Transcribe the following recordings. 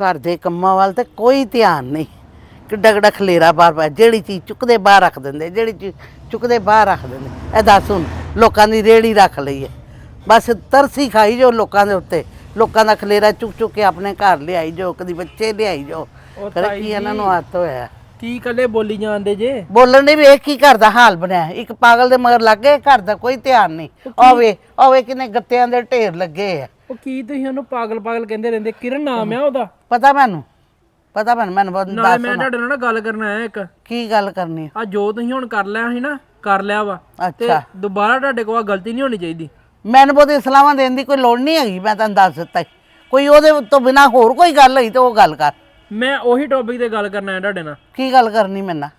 ਘਰ ਦੇ ਕੰਮਾਂ ਵੱਲ ਤੇ ਕੋਈ ਧਿਆਨ ਨਹੀਂ। ਕਿੱਡਾ ਕਿੱਡਾ ਖਲੇਰਾ ਬਾਹਰ ਪਿਆ ਜਿਹੜੀ ਚੀਜ਼ ਚੁੱਕਦੇ ਬਾਹਰ ਰੱਖ ਦਿੰਦੇ ਜਿਹੜੀ ਚੀਜ਼ ਚੁੱਕਦੇ ਬਾਹਰ ਰੱਖ ਦਿੰਦੇ। ਇਹ ਦੱਸ ਹੁਣ ਲੋਕਾਂ ਦੀ ਰੇੜੀ ਰੱਖ ਲਈ ਹੈ। ਬਸ ਤਰਸੀ ਖਾਈ ਜੋ ਲੋਕਾਂ ਦੇ ਉੱਤੇ। ਲੋਕਾਂ ਦਾ ਖਲੇਰਾ ਚੁੱਕ ਚੁੱਕ ਕੇ ਆਪਣੇ ਘਰ ਲਿਆਈ ਜੋ ਕਦੀ ਬੱਚੇ ਲਿਆਈ ਜੋ ਤਾਈ ਕੀ ਇਹਨਾਂ। ਨੂੰ ਆਦਤ ਹੋਇਆ? ਕੀ ਕੱਲੇ ਬੋਲੀ ਜਾਂਦੇ ਜੇ? ਬੋਲਣ ਦੇ ਵੇਖ ਕੀ ਘਰ ਦਾ ਹਾਲ ਬਣਿਆ? ਇੱਕ ਪਾਗਲ ਦੇ ਮਗਰ ਲੱਗ ਗਏ ਘਰ ਦਾ ਕੋਈ ਧਿਆਨ ਨਹੀਂ। ਆਵੇ ਆਵੇ ਕਿਨੇ ਗੱਤਿਆਂ ਦੇ ਢੇਰ ਲੱਗੇ ਆ। ਉਹ ਕੀ ਤੁਸੀਂ ਉਹਨੂੰ ਪਾਗਲ ਪਾਗਲ ਕਹਿੰਦੇ ਰਹਿੰਦੇ? ਕਿਰਨ ਨਾਮ ਆ ਉਹਦਾ? ਪਤਾ ਮੈਨੂੰ? ਪਤਾ ਮੈਨੂੰ ਮੈਨੂੰ ਬਹੁਤ ਨਾਲੇ ਦੱਸ ਮੈਂ। ਤੁਹਾਡੇ ਨਾਲ ਨਾ ਗੱਲ ਕਰਨ ਆਇਆ ਇੱਕ। ਕੀ ਗੱਲ ਕਰਨੀ? ਆ? ਜੋ ਤੁਸੀਂ ਹੁਣ ਕਰ ਲਿਆ ਸੀ ਨਾ ਕਰ ਲਿਆ ਵਾ। ਤੇ ਅੱਛਾ। ਦੁਬਾਰਾ ਤੁਹਾਡੇ ਕੋਲ ਗਲਤੀ ਨਹੀਂ ਹੋਣੀ ਚਾਹੀਦੀ। ਮੈਨੂੰ ਬਹੁਤ ਸਲਾਹਾਂ ਦੇਣ ਦੀ ਕੋਈ ਲੋੜ ਨਹੀਂ ਹੈਗੀ ਮੈਂ ਤੁਹਾਨੂੰ ਦੱਸ ਦਿੱਤਾ ਈ। ਕੋਈ ਉਹਦੇ ਤੋਂ ਬਿਨਾ ਹੋਰ ਕੋਈ ਗੱਲ ਹੋਈ ਤੇ ਉਹ ਗੱਲ ਕਰ। ਮੈਂ ਉਹੀ ਟੌਪਿਕ ਤੇ ਗੱਲ ਕਰਨ ਆਇਆ ਤੁਹਾਡੇ ਨਾਲ। ਕੀ ਗੱਲ ਕਰਨੀ ਮੇਰੇ ਨਾਲ?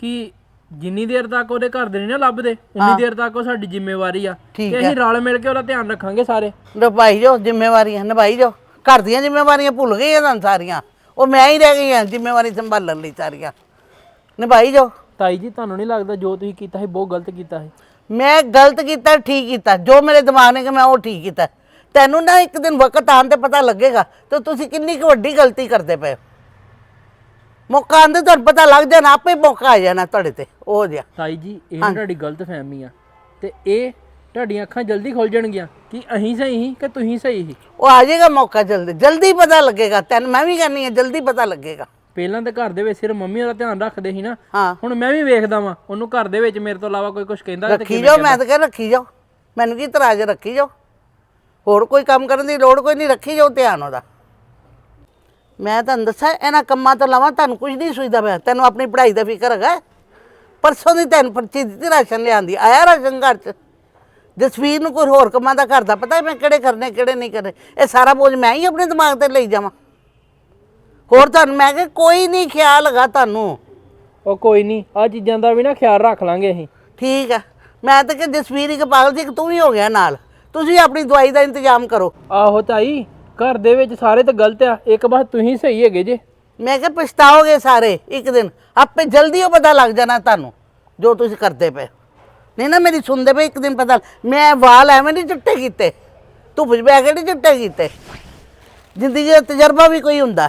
ਕਿ ਜਿੰਨੀ ਦੇਰ ਤੱਕ ਉਹਦੇ ਘਰ ਦੇ ਨਹੀਂ ਨਾ ਲੱਭਦੇ ਉਨੀ ਦੇਰ ਤੱਕ ਉਹ ਸਾਡੀ ਜ਼ਿੰਮੇਵਾਰੀ ਆ। ਠੀਕ ਤੇ ਅਸੀਂ ਰਲ ਮਿਲ ਕੇ ਉਹਦਾ ਧਿਆਨ ਰੱਖਾਂਗੇ ਸਾਰੇ। ਨਿਭਾਈ ਜੋ ਜ਼ਿੰਮੇਵਾਰੀਆਂ ਨਿਭਾਈ ਜੋ ਘਰ ਦੀਆਂ ਜ਼ਿੰਮੇਵਾਰੀਆਂ ਭੁੱਲ ਗਈ ਇਹਨਾਂ ਸਾਰੀਆਂ। ਉਹ ਮੈਂ ਹੀ ਰਹਿ ਗਈ ਹਾਂ ਜ਼ਿੰਮੇਵਾਰੀ ਸੰਭਾਲਣ ਲਈ ਸਾਰੀਆਂ। ਨਿਭਾਈ ਜੋ ਤਾਈ ਜੀ ਤੁਹਾਨੂੰ ਨਹੀਂ ਲੱਗਦਾ ਜੋ ਤੁਸੀਂ ਕੀਤਾ ਸੀ ਬਹੁਤ ਗਲਤ ਕੀਤਾ ਸੀ? ਮੈਂ ਗਲਤ ਕੀਤਾ ਠੀਕ ਕੀਤਾ। ਜੋ ਮੇਰੇ ਦਿਮਾਗ ਨੇ ਕਿ ਮੈਂ ਉਹ ਠੀਕ ਕੀਤਾ। ਤੈਨੂੰ ਨਾ ਇੱਕ ਦਿਨ ਵਕਤ ਆਉਣ ਤੇ ਪਤਾ ਲੱਗੇਗਾ ਤੇ ਤੁਸੀਂ ਕਿੰਨੀ ਕੁ ਵੱਡੀ ਗਲਤੀ ਕਰਦੇ ਪਏ ਹੋ। ਮੌਕਾ ਆਂਦੇ ਤੁਹਾਨੂੰ ਪਤਾ ਲੱਗ ਜਾਣਾ ਆਪੇ ਮੌਕਾ ਆ ਜਾਣਾ ਤੁਹਾਡੇ ਤੇ ਉਹ ਜਿਹਾ। ਤਾਈ ਜੀ ਇਹ ਤੁਹਾਡੀ ਗਲਤ ਫਹਿਮੀ ਆ ਤੇ ਇਹ ਤੁਹਾਡੀਆਂ ਅੱਖਾਂ ਜਲਦੀ ਖੁੱਲ ਜਾਣਗੀਆਂ ਕਿ ਅਸੀਂ ਸਹੀ ਸੀ ਕਿ ਤੁਸੀਂ ਸਹੀ ਸੀ? ਉਹ ਆ ਜਾਏਗਾ ਮੌਕਾ ਜਲਦੀ ਜਲਦੀ ਪਤਾ ਲੱਗੇਗਾ ਤੈਨੂੰ ਮੈਂ ਵੀ ਕਰਨੀ ਹੈ ਜਲਦੀ ਪਤਾ ਲੱਗੇਗਾ। ਪਹਿਲਾਂ ਤਾਂ ਘਰ ਦੇ ਵਿੱਚ ਸਿਰ ਮੰਮੀ ਉਹਦਾ ਧਿਆਨ ਰੱਖਦੇ ਸੀ ਨਾ ਹਾਂ। ਹੁਣ ਮੈਂ ਵੀ ਵੇਖਦਾ ਵਾਂ ਉਹਨੂੰ ਘਰ ਦੇ ਵਿੱਚ ਮੇਰੇ ਤੋਂ ਇਲਾਵਾ ਕੋਈ ਕੁਝ ਕਹਿੰਦਾ ਤੇ ਰੱਖੀ ਜਾਓ ਮੈਂ ਤਾਂ ਕਹਿ ਰੱਖੀ ਜਾਓ ਮੈਨੂੰ ਕੀ ਤਰਾਜ ਰੱਖੀ ਜਾਓ। ਹੋਰ ਕੋਈ ਕੰਮ ਕਰਨ ਦੀ ਲੋੜ ਕੋਈ ਨਹੀਂ ਰੱਖੀ ਜਾਓ ਧਿਆਨ ਉਹਦਾ। ਮੈਂ ਤੁਹਾਨੂੰ ਦੱਸਾਂ ਇਹਨਾਂ ਕੰਮਾਂ ਤੋਂ ਇਲਾਵਾ ਤੁਹਾਨੂੰ ਕੁਝ ਨਹੀਂ ਸੁਝਦਾ ਪਿਆ ਤੈਨੂੰ ਆਪਣੀ ਪੜ੍ਹਾਈ ਦਾ ਫਿਕਰ ਹੈਗਾ। ਪਰਸੋਂ ਦੀ ਤੈਨੂੰ ਪਰਚੀ ਦਿੱਤੀ ਰਾਸ਼ਨ ਲਿਆਂਦੀ। ਆਇਆ ਰਾਸ਼ਨ ਘਰ ਚ? ਜਸਵੀਰ ਨੂੰ ਕੋਈ ਹੋਰ ਕੰਮਾਂ ਦਾ ਘਰ ਦਾ ਪਤਾ ਮੈਂ ਕਿਹੜੇ ਕਰਨੇ ਕਿਹੜੇ ਨਹੀਂ ਕਰਨੇ? ਇਹ ਸਾਰਾ ਬੋਝ ਮੈਂ ਹੀ ਆਪਣੇ ਦਿਮਾਗ ਤੇ ਲਈ ਜਾਵਾਂ। ਹੋਰ ਤੁਹਾਨੂੰ ਮੈਂ ਕਿ ਕੋਈ ਨਹੀਂ ਖਿਆਲ ਹੈਗਾ ਤੁਹਾਨੂੰ। ਉਹ ਕੋਈ ਨਹੀਂ ਆ ਚੀਜ਼ਾਂ ਦਾ ਵੀ ਨਾ ਖਿਆਲ ਰੱਖ ਲਾਂਗੇ ਅਸੀਂ। ਠੀਕ ਆ। ਮੈਂ ਤਾਂ ਕਿ ਜਸਵੀਰ ਇੱਕ ਪਾਗਲ ਸੀ ਇੱਕ ਤੂੰ ਵੀ ਹੋ ਗਿਆ ਨਾਲ। ਤੁਸੀਂ ਆਪਣੀ ਦਵਾਈ ਦਾ ਇੰਤਜ਼ਾਮ ਕਰੋ। ਆਹੋ ਤਾਈ ਘਰ ਦੇ ਵਿੱਚ ਸਾਰੇ ਤਾਂ ਗਲਤ ਆ ਇੱਕ ਬਸ ਤੁਸੀਂ ਸਹੀ ਹੈਗੇ ਜੇ। ਮੈਂ ਕਿਹਾ ਪਛਤਾਓਗੇ ਸਾਰੇ ਇੱਕ ਦਿਨ ਆਪੇ ਜਲਦੀ ਉਹ ਪਤਾ ਲੱਗ ਜਾਣਾ ਤੁਹਾਨੂੰ ਜੋ ਤੁਸੀਂ ਕਰਦੇ ਪਏ। ਨਹੀਂ ਨਾ ਮੇਰੀ ਸੁਣਦੇ ਪਏ ਇੱਕ ਦਿਨ ਪਤਾ ਮੈਂ ਵਾਲ ਐਵੇਂ ਨਹੀਂ ਚਿੱਟੇ ਕੀਤੇ ਧੁੱਪ 'ਚ ਬੈ ਕੇ ਨਹੀਂ ਚਿੱਟੇ ਕੀਤੇ। ਜ਼ਿੰਦਗੀ ਦਾ ਤਜਰਬਾ ਵੀ ਕੋਈ ਹੁੰਦਾ।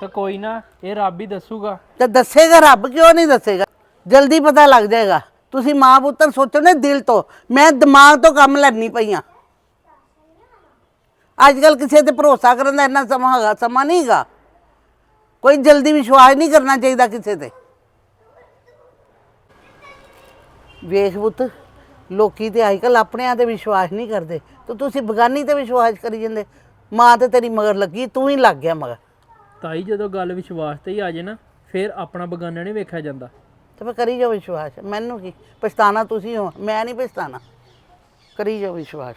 ਤਾਂ ਕੋਈ ਨਾ ਇਹ ਰੱਬ ਹੀ ਦੱਸੂਗਾ। ਤੇ ਦੱਸੇਗਾ ਰੱਬ ਕਿਉਂ ਨਹੀਂ ਦੱਸੇਗਾ? ਜਲਦੀ ਪਤਾ ਲੱਗ ਜਾਏਗਾ। ਤੁਸੀਂ ਮਾਂ ਪੁੱਤਰ ਸੋਚੋ ਨਾ ਦਿਲ ਤੋਂ। ਮੈਂ ਦਿਮਾਗ ਤੋਂ ਕੰਮ ਲੈਣੀ ਪਈਆਂ ਅੱਜ ਕੱਲ ਕਿਸੇ ਤੇ ਭਰੋਸਾ ਕਰਨ ਦਾ ਇੰਨਾ ਸਮਾਂ ਹੈਗਾ, ਸਮਾਂ ਨਹੀਂ ਹੈਗਾ। ਕੋਈ ਜਲਦੀ ਵਿਸ਼ਵਾਸ ਨਹੀਂ ਕਰਨਾ ਚਾਹੀਦਾ ਕਿਸੇ ਤੇ। ਵੇਖ ਪੁੱਤ, ਲੋਕੀ ਤੇ ਅੱਜ ਕੱਲ ਆਪਣਿਆਂ ਤੇ ਵਿਸ਼ਵਾਸ ਨਹੀਂ ਕਰਦੇ। ਤੇ ਤੁਸੀਂ ਬਗਾਨੀ ਤੇ ਵਿਸ਼ਵਾਸ ਕਰੀ ਜਾਂਦੇ। ਮਾਂ ਤੇ ਤੇਰੀ ਮਗਰ ਲੱਗੀ, ਤੂੰ ਹੀ ਲੱਗ ਗਿਆ ਮਗਰ। ਤਾਈ ਜਦੋਂ ਗੱਲ ਵਿਸ਼ਵਾਸ ਤੇ ਹੀ ਆ ਜੇ ਨਾ, ਫਿਰ ਆਪਣਾ ਬਗਾਨਾ ਨਹੀਂ ਵੇਖਿਆ ਜਾਂਦਾ। ਤੇ ਮੈਂ ਕਰੀ ਜਾਓ ਵਿਸ਼ਵਾਸ। ਮੈਨੂੰ ਕੀ? ਪਛਤਾਣਾ ਤੁਸੀਂ ਹੋ। ਮੈਂ ਨਹੀਂ ਪਛਤਾਣਾ। ਕਰੀ ਜਾਓ ਵਿਸ਼ਵਾਸ।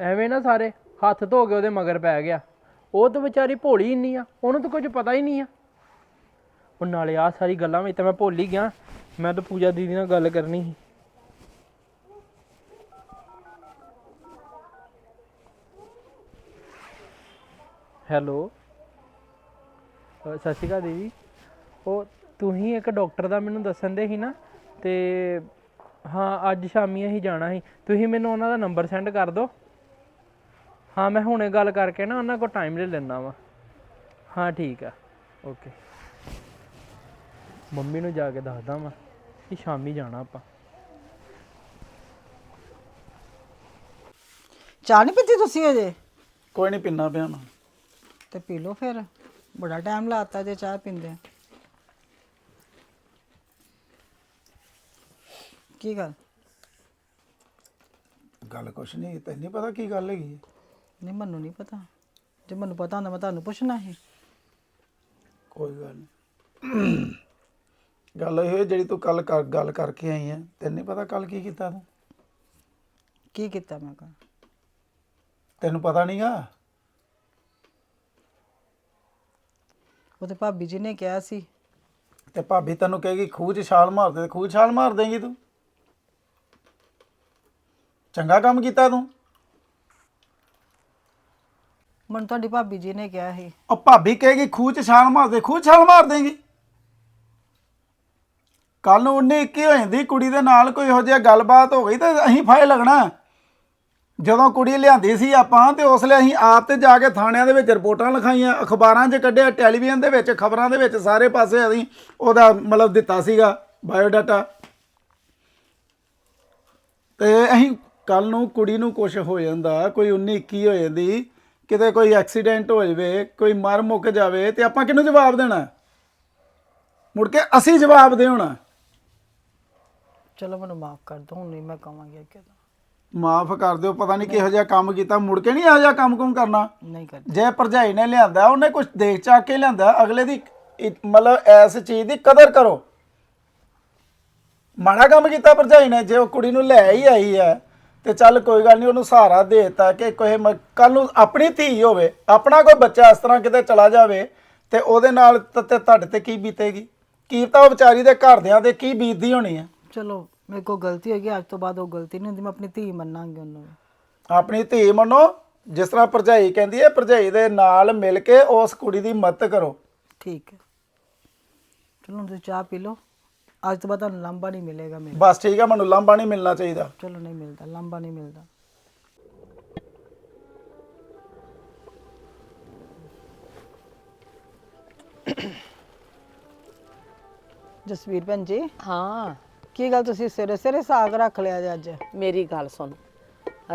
ਐਵੇਂ ਨਾ ਸਾਰੇ ਹੱਥ ਧੋ ਕੇ ਉਹਦੇ ਮਗਰ ਪੈ ਗਿਆ। ਉਹ ਤਾਂ ਵਿਚਾਰੀ ਭੋਲੀ ਇੰਨੀ ਆ ਉਹਨੂੰ ਤਾਂ ਕੁਝ ਪਤਾ ਹੀ ਨਹੀਂ ਆ। ਉਹ ਨਾਲੇ ਆ ਸਾਰੀ ਗੱਲਾਂ ਵਿੱਚ ਤਾਂ ਮੈਂ ਭੁੱਲ ਹੀ ਗਿਆ। ਮੈਂ ਤਾਂ ਪੂਜਾ ਦੀਦੀ ਨਾਲ ਗੱਲ ਕਰਨੀ ਸੀ। ਹੈਲੋ। ਅ, ਸਤਿ ਸ਼੍ਰੀ ਅਕਾਲ ਦੀਦੀ। ਉਹ ਤੁਸੀਂ ਇੱਕ ਡਾਕਟਰ ਦਾ ਮੈਨੂੰ ਦੱਸਣ ਦੇ ਸੀ ਨਾ ਤੇ ਹਾਂ ਅੱਜ ਸ਼ਾਮੀ ਅਸੀਂ ਜਾਣਾ ਸੀ। ਤੁਸੀਂ ਮੈਨੂੰ ਉਹਨਾਂ ਦਾ ਨੰਬਰ ਸੈਂਡ ਕਰ ਦਿਓ। ਹਾਂ ਮੈਂ ਹੁਣੇ ਗੱਲ ਕਰਕੇ ਨਾ ਉਹਨਾਂ ਕੋਲ ਟਾਈਮ ਲੈ ਲੈਣਾ ਵਾ। ਹਾਂ ਠੀਕ ਆ। ਓਕੇ ਮੰਮੀ ਨੂੰ ਜਾ ਕੇ ਦੱਸਦਾ ਵਾਂ ਕਿ ਸ਼ਾਮੀ ਜਾਣਾ ਆਪਾਂ। ਚਾਹ ਨਹੀਂ ਪੀਤੀ ਤੁਸੀਂ ਅਜੇ ਕੋਈ ਨਹੀਂ ਪਿੰਨਾ ਪਿਆ ਮੈਂ। ਤੇ ਪੀ ਲਓ ਫਿਰ। ਬੜਾ ਟਾਈਮ ਲਾਤਾ ਜੇ ਚਾਹ ਪੀਂਦੇ ਕੀ ਗੱਲ? ਗੱਲ ਕੁਛ ਨਹੀਂ ਤੈਨੂੰ ਨਹੀਂ ਪਤਾ ਕੀ ਗੱਲ ਹੈਗੀ? ਹੈ? ਨਹੀਂ ਮੈਨੂੰ ਨਹੀਂ ਪਤਾ। ਜੇ ਮੈਨੂੰ ਪਤਾ ਹੁੰਦਾ ਮੈਂ ਤੁਹਾਨੂੰ ਪੁੱਛਣਾ ਸੀ। ਕੋਈ ਗੱਲ ਨਹੀਂ ਗੱਲ ਇਹ ਹੋਈ ਜਿਹੜੀ ਤੂੰ ਕੱਲ ਗੱਲ ਕਰਕੇ ਆਈ ਹੈ ਤੈਨੂੰ ਨਹੀਂ ਪਤਾ ਕੱਲ ਕੀ ਕੀਤਾ ਤੂੰ? ਕੀ ਕੀਤਾ ਮੈਂ ਕਹਾਂ ਤੈਨੂੰ ਪਤਾ ਨਹੀਂਗਾ ਉਹ ਤੇ ਭਾਬੀ ਜੀ ਨੇ ਕਿਹਾ ਸੀ। ਤੇ ਭਾਬੀ ਤੈਨੂੰ ਕਹੇਗੀ ਖੂਹ 'ਚ ਛਾਲ ਮਾਰ ਦੇ ਖੂਹ 'ਚ ਛਾਲ ਮਾਰ ਦੇਂਗੀ ਤੂੰ? ਚੰਗਾ ਕੰਮ ਕੀਤਾ ਤੂੰ। ਮੈਨੂੰ ਤੁਹਾਡੀ ਭਾਬੀ ਜੀ ਨੇ ਕਿਹਾ ਸੀ। ਉਹ ਭਾਬੀ ਕਹੇਗੀ ਖੂਹ 'ਚ ਛਾਲ ਮਾਰ ਦੇ ਖੂਹ 'ਚ ਛਾਲ ਮਾਰ ਦੇਂਗੀ। ਕੱਲ ਨੂੰ 19 21 ਹੋ ਜਾਂਦੀ ਕੁੜੀ ਦੇ ਨਾਲ ਕੋਈ ਇਹੋ ਜਿਹਾ ਗੱਲਬਾਤ ਹੋ ਗਈ ਤਾਂ ਅਸੀਂ ਫਾਇ ਲੱਗਣਾ। ਜਦੋਂ ਕੁੜੀ ਲਿਆਂਦੀ ਸੀ ਆਪਾਂ ਤੇ ਉਸ ਲਈ ਅਸੀਂ ਆਪ ਤੇ ਜਾ ਕੇ ਥਾਣਿਆਂ ਦੇ ਵਿੱਚ ਰਿਪੋਰਟਾਂ ਲਿਖਾਈਆਂ ਅਖਬਾਰਾਂ 'ਚ ਕੱਢਿਆ ਟੈਲੀਵਿਜ਼ਨ ਦੇ ਵਿੱਚ ਖਬਰਾਂ ਦੇ ਵਿੱਚ ਸਾਰੇ ਪਾਸੇ ਅਸੀਂ ਉਹਦਾ ਮਤਲਬ ਦਿੱਤਾ ਸੀਗਾ ਬਾਇਓਡਾਟਾ। ਤੇ ਅਸੀਂ ਕੱਲ ਨੂੰ ਕੁੜੀ ਨੂੰ ਕੁਝ ਹੋ ਜਾਂਦਾ ਕੋਈ 19 21 ਹੋ ਜਾਂਦੀ ਕਿਤੇ ਕੋਈ ਐਕਸੀਡੈਂਟ ਹੋ ਜਾਵੇ ਕੋਈ ਮਰ ਮੁੱਕ ਜਾਵੇ ਤੇ ਆਪਾਂ ਕਿਹਨੂੰ ਜਵਾਬ ਦੇਣਾ? ਮੁੜ ਕੇ ਅਸੀਂ ਜਵਾਬ ਦੇਣਾ ਚਲੋ ਮੈਨੂੰ ਮਾਫ ਕਰ ਦਿਓ ਹੁਣ ਨਹੀਂ ਮੈਂ ਕਵਾਂਗੀ ਅੱਗੇ ਤੋਂ। ਮਾਫ ਕਰ ਦਿਓ ਪਤਾ ਨਹੀਂ ਕਿਹੋ ਜਿਹਾ ਕੰਮ ਕੀਤਾ ਮੁੜ ਕੇ ਨਹੀਂ ਇਹੋ ਜਿਹਾ ਕੰਮ ਕੁਮ ਕਰਨਾ। ਨਹੀਂ ਕਰ ਜੇ ਭਰਜਾਈ ਨੇ ਲਿਆਂਦਾ ਉਹਨੇ ਕੁਝ ਦੇਖ ਚਾਕ ਕੇ ਲਿਆਂਦਾ ਅਗਲੇ ਦੀ ਇ- ਮਤਲਬ ਐਸ ਚੀਜ਼ ਦੀ ਕਦਰ ਕਰੋ। ਮਾੜਾ ਕੰਮ ਕੀਤਾ ਭਰਜਾਈ ਨੇ ਜੇ ਉਹ ਕੁੜੀ ਨੂੰ ਲੈ ਹੀ ਆਈ ਹੈ ਤੇ ਚੱਲ ਕੋਈ ਗੱਲ ਨਹੀਂ ਉਹਨੂੰ ਸਹਾਰਾ ਦੇਤਾ ਕਿ ਕੋਈ ਕੱਲ ਨੂੰ ਆਪਣੀ ਧੀ ਹੋਵੇ ਆਪਣਾ ਕੋਈ ਬੱਚਾ ਇਸ ਤਰ੍ਹਾਂ ਕਿਤੇ ਚਲਾ ਜਾਵੇ ਤੇ ਉਹਦੇ ਨਾਲ ਤ- ਤੇ ਤੁਹਾਡੇ ਤੇ ਕੀ ਬੀਤੇਗੀ? ਕੀ ਤਾਂ ਉਹ ਵਿਚਾਰੀ ਦੇ ਘਰਦਿਆਂ ਤੇ ਕੀ ਬੀਤਦੀ ਹੋਣੀ ਹੈ ਚਲੋ ਮੇਰੇ ਕੋਲ ਗਲਤੀ ਹੋ ਗਈ ਅੱਜ ਤੋਂ ਬਾਅਦ ਉਹ ਗਲਤੀ ਨਹੀਂ ਹੁੰਦੀ ਮੈਂ ਆਪਣੀ ਧੀ ਮੰਨਾਂਗੀ ਉਹਨੂੰ। ਆਪਣੀ ਧੀ ਮੰਨੋ ਜਿਸ ਤਰ੍ਹਾਂ ਭਰਜਾਈ ਕਹਿੰਦੀ ਹੈ ਭਰਜਾਈ ਦੇ ਨਾਲ ਮਿਲ ਕੇ ਉਸ ਕੁੜੀ ਦੀ ਮਦਦ ਕਰੋ। ਠੀਕ ਹੈ। ਚਲੋ ਹੁਣ ਤੁਸੀਂ ਚਾਹ ਪੀ ਲਓ। ਅੱਜ ਤੋਂ ਬਾਅਦ ਤੁਹਾਨੂੰ ਲੰਬਾ ਨਹੀਂ ਮਿਲੇਗਾ ਮੇਰੇ ਬਸ ਠੀਕ ਹੈ ਮੈਨੂੰ ਲਾਂਭਾ ਨਹੀਂ ਮਿਲਣਾ ਚਾਹੀਦਾ। ਚਲੋ ਨਹੀਂ ਮਿਲਦਾ ਲੰਬਾ ਨਹੀਂ ਮਿਲਦਾ। ਜਸਵੀਰ ਭੈਣ ਜੀ ਹਾਂ। ਕੀ ਗੱਲ ਤੁਸੀਂ ਸਿਰੇ ਸਿਰੇ ਸਾਗ ਰੱਖ ਲਿਆ ਜੀ ਅੱਜ? ਮੇਰੀ ਗੱਲ ਸੁਣ।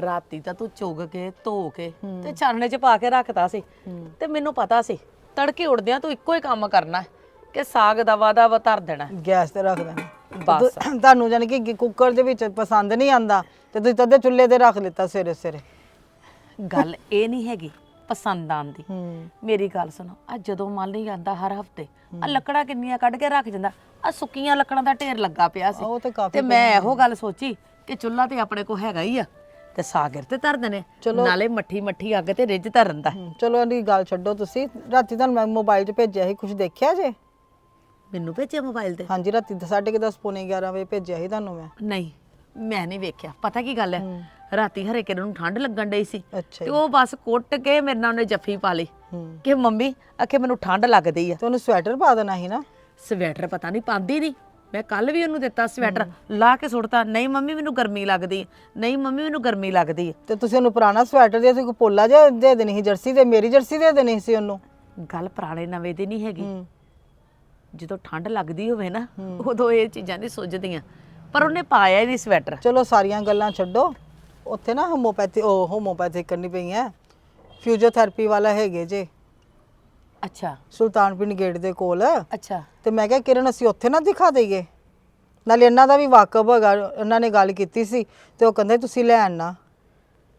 ਰਾਤੀ ਤਾਂ ਤੂੰ ਚੁਗ ਕੇ ਧੋ ਕੇ ਤੇ ਛਾਨਣੇ 'ਚ ਪਾ ਕੇ ਰੱਖਤਾ ਸੀ। ਤੇ ਮੈਨੂੰ ਪਤਾ ਸੀ ਤੜਕੇ ਉੱਠਦਿਆਂ ਤੂੰ ਇੱਕੋ ਹੀ ਕੰਮ ਕਰਨਾ। ਹੈ ਕਿ ਸਾਗ ਦਾ ਵਾਦਾ ਵਾ ਧਰ ਦੇਣਾ। ਗੈਸ ਤੇ ਰੱਖ ਦੇਣਾ। ਬਸ। ਤੁਹਾਨੂੰ ਜਾਨੀ ਕਿ ਕੁੱਕਰ ਦੇ ਵਿੱਚ ਪਸੰਦ ਨਹੀਂ ਆਂਦਾ ਤੇ ਤੁਸੀਂ ਤਦੇ ਚੁੱਲ੍ਹੇ ਤੇ ਰੱਖ ਲਿੱਤਾ ਸਿਰੇ ਸਿਰੇ। ਗੱਲ ਇਹ ਨਹੀਂ ਹੈਗੀ ਪਸੰਦ ਆਂਦੀ ਮੇਰੀ ਗੱਲ ਸੁਣੋ ਆ ਜਦੋਂ ਮੰਨ ਲਈ ਜਾਂਦਾ ਹਰ ਹਫ਼ਤੇ ਆ ਲੱਕੜਾਂ ਕਿੰਨੀਆਂ ਕੱਢ ਕੇ ਰੱਖ ਜਾਂਦਾ ਆ ਸੁੱਕੀਆਂ ਲੱਕੜਾਂ ਦਾ ਢੇਰ ਲੱਗਾ ਪਿਆ ਸੀ। ਉਹ ਤੇ ਮੈਂ ਇਹੋ ਗੱਲ ਸੋਚੀ ਕਿ ਚੁੱਲ੍ਹਾ ਤੇ ਆਪਣੇ ਕੋ ਹੈਗਾ ਹੀ ਆ ਤੇ ਸਾਗਰ ਤੇ ਧਰ ਦਨੇ ਨਾਲੇ ਮੱਠੀ ਮੱਠੀ ਅੱਗ ਤੇ ਰਿੱਝ ਧਰਨ ਦਾ। ਚਲੋ ਇਹਦੀ ਗੱਲ ਛੱਡੋ ਤੁਸੀਂ। ਰਾਤੀ ਤੁਹਾਨੂੰ ਮੈਂ ਮੋਬਾਈਲ 'ਚ ਭੇਜਿਆ ਸੀ ਕੁਝ ਦੇਖਿਆ ਜੇ? ਮੈਨੂੰ ਭੇਜਿਆ ਮੋਬਾਈਲ ਤੇ? ਹਾਂਜੀ ਰਾਤੀ 10:30 ਪੌਣੇ 11 ਵਜੇ ਭੇਜਿਆ ਸੀ ਤੁਹਾਨੂੰ ਮੈਂ। ਨਹੀਂ ਮੈਂ ਨਹੀਂ ਵੇਖਿਆ। ਪਤਾ ਕੀ ਗੱਲ ਹੈ? ਰਾਤੀ ਹਰੇ ਕਿਰਨ ਨੂੰ ਠੰਡ ਲੱਗਣ ਡਈ ਸੀ। ਅੱਛਾ ਤੇ ਉਹ ਬਸ ਕੁੱਟ ਕੇ ਮੇਰੇ ਨਾਲ ਉਹਨੇ ਜੱਫੀ ਪਾ ਲਈ। ਹੂੰ। ਕਿ ਮੰਮੀ ਅਖੇ ਮੈਨੂੰ ਠੰਡ ਲੱਗਦੀ ਆ। ਤੇ ਉਹਨੂੰ ਸਵੈਟਰ ਪਾ ਦੇਣਾ ਸੀ ਨਾ? ਸਵੈਟਰ ਪਤਾ ਨਹੀਂ ਪਾਉਂਦੀ ਨਹੀਂ। ਮੈਂ ਕੱਲ ਵੀ ਉਹਨੂੰ ਦਿੱਤਾ ਸਵੈਟਰ। ਲਾ ਕੇ ਸੁੱਟਤਾ। ਨਹੀਂ ਮੰਮੀ ਮੈਨੂੰ ਗਰਮੀ ਲੱਗਦੀ। ਹੈ ਨਹੀਂ ਮੰਮੀ ਮੈਨੂੰ ਗਰਮੀ ਲੱਗਦੀ। ਹੈ ਤੇ ਤੁਸੀਂ ਉਹਨੂੰ ਪੁਰਾਣਾ ਸਵੈਟਰ ਦੇ ਤੁਸੀਂ ਪੋਲਾ ਜਿਹਾ ਦੇ ਦੇਣੀ ਸੀ ਜਰਸੀ ਤੇ ਮੇਰੀ ਜਰਸੀ ਦੇ ਦੇਣੀ ਸੀ ਉਹਨੂੰ? ਗੱਲ ਪੁਰਾਣੇ ਨਵੇਂ ਦੀ ਨਹੀਂ ਹੈਗੀ। ਹੂੰ। ਜਦੋਂ ਠੰਡ ਲੱਗਦੀ ਹੋਵੇ ਨਾ ਉਦੋਂ ਇਹ ਚੀਜ਼ਾਂ ਨਹੀਂ ਸੁੱਝਦੀਆਂ ਪਰ ਉਹਨੇ ਪਾਇਆ ਹੀ ਨਹੀਂ ਸਵੈਟਰ। ਚਲੋ ਸਾਰੀਆਂ ਗੱਲਾਂ ਛੱਡੋ। ਉੱਥੇ ਨਾ ਹੋਮੋਪੈਥੀ ਉਹ ਹੋਮੋਪੈਥੀ ਕਰਨੀ ਪਈ ਹੈ ਫਿਜ਼ੀਓਥੈਰੇਪੀ ਵਾਲਾ ਹੈਗੇ ਜੇ। ਅੱਛਾ। ਸੁਲਤਾਨਪੁਰ ਗੇਟ ਦੇ ਕੋਲ। ਅੱਛਾ। ਤੇ ਮੈਂ ਕਿਹਾ ਕਿਰਨ ਅਸੀਂ ਉੱਥੇ ਨਾ ਦਿਖਾ ਦਈਏ। ਨਾਲੇ ਇਹਨਾਂ ਦਾ ਵੀ ਵਾਕਬ ਹੈਗਾ ਇਹਨਾਂ ਨੇ ਗੱਲ ਕੀਤੀ ਸੀ। ਤੇ ਉਹ ਕਹਿੰਦੇ ਤੁਸੀਂ ਲੈ ਆਣਾ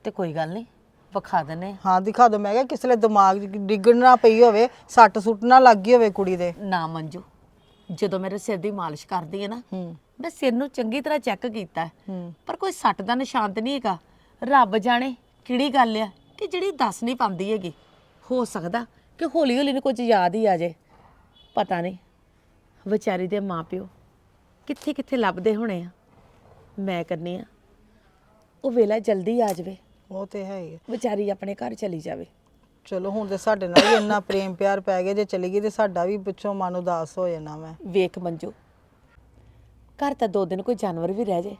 ਤੇ ਕੋਈ ਗੱਲ ਨਹੀਂ। ਵਿਖਾ ਦਨੇ ਹਾਂ ਦਿਖਾ ਦਿਓ। ਮੈਂ ਕਿਹਾ ਕਿਸੇ ਲਈ ਦਿਮਾਗ 'ਚ ਡਿੱਗਣ ਨਾ ਪਈ ਹੋਵੇ ਸੱਟ ਸੁੱਟ ਨਾ ਲੱਗ ਗਈ ਹੋਵੇ ਕੁੜੀ ਦੇ। ਨਾ ਮੰਜੂ ਜਦੋਂ ਮੇਰੇ ਸਿਰ ਦੀ ਮਾਲਿਸ਼ ਕਰਦੀ ਹੈ ਨਾ ਹੂੰ। ਮੈਂ ਸਿਰ ਨੂੰ ਚੰਗੀ ਤਰ੍ਹਾਂ ਚੈੱਕ ਕੀਤਾ। ਹੈ। ਹੂੰ ਪਰ ਕੋਈ ਸੱਟ ਦਾ ਨਿਸ਼ਾਨ ਤੇ ਨਹੀਂ ਹੈਗਾ। ਰੱਬ ਜਾਣੇ ਕਿਹੜੀ ਗੱਲ ਆ ਕਿ ਜਿਹੜੀ ਦੱਸ ਨਹੀਂ ਪਾਉਂਦੀ ਹੈਗੀ। ਹੋ ਸਕਦਾ ਕਿ ਹੌਲੀ ਹੌਲੀ ਨੂੰ ਕੁਝ ਯਾਦ ਹੀ ਆ ਜੇ ਪਤਾ ਨਹੀਂ ਵਿਚਾਰੀ ਦੇ ਮਾਪਿਓ ਕਿੱਥੇ ਕਿੱਥੇ ਲੱਭਦੇ ਹੋਣੇ ਆ। ਮੈਂ ਕਰਨੀ ਆ ਉਹ ਵੇਲਾ ਜਲਦੀ ਆ ਜਾਵੇ। ਉਹ ਤੇ ਹੈ ਹੀ। ਵਿਚਾਰੀ ਆਪਣੇ ਘਰ ਚਲੀ ਜਾਵੇ। ਚਲੋ ਹੁਣ ਤੇ ਸਾਡੇ ਨਾਲ ਵੀ ਇੰਨਾ ਪ੍ਰੇਮ ਪਿਆਰ ਪੈ ਗਿਆ ਜੇ ਚਲੀ ਗਈ ਤੇ ਸਾਡਾ ਵੀ ਪਿੱਛੋਂ ਮਨ ਉਦਾਸ ਹੋ ਜਾਣਾ ਮੈਂ। ਵੇਖ ਮੰਜੂ ਘਰ ਤਾਂ ਦੋ ਦਿਨ ਕੋਈ ਜਾਨਵਰ ਵੀ ਰਹਿ ਜੇ